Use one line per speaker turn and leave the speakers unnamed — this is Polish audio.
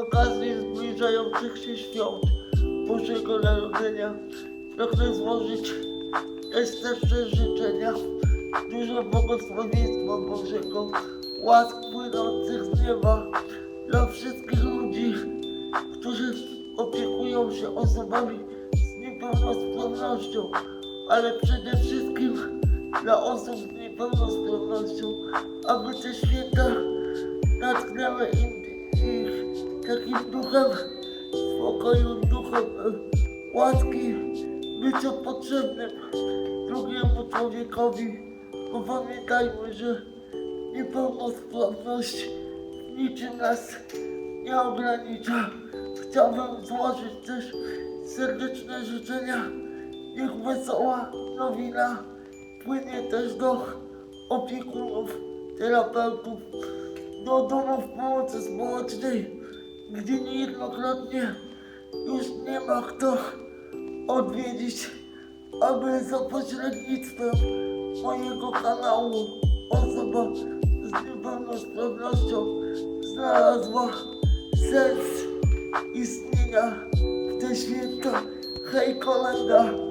Okazji zbliżających się świąt Bożego Narodzenia pragnę złożyć najstarsze życzenia, dużo błogosławieństwa Bożego, łask płynących z nieba dla wszystkich ludzi, którzy opiekują się osobami z niepełnosprawnością, ale przede wszystkim dla osób z niepełnosprawnością, aby te święta natknęły im takim duchem spokoju, duchem łaski, bycia potrzebnym drugiemu człowiekowi, bo pamiętajmy, że niepełnosprawność niczym nas nie ogranicza. Chciałbym złożyć też serdeczne życzenia. Niech wesoła nowina płynie też do opiekunów, terapeutów, do domów pomocy społecznej, gdzie niejednokrotnie już nie ma kto odwiedzić, aby za pośrednictwem mojego kanału osoba z niepełnosprawnością znalazła sens istnienia w te święta. Hej kolenda.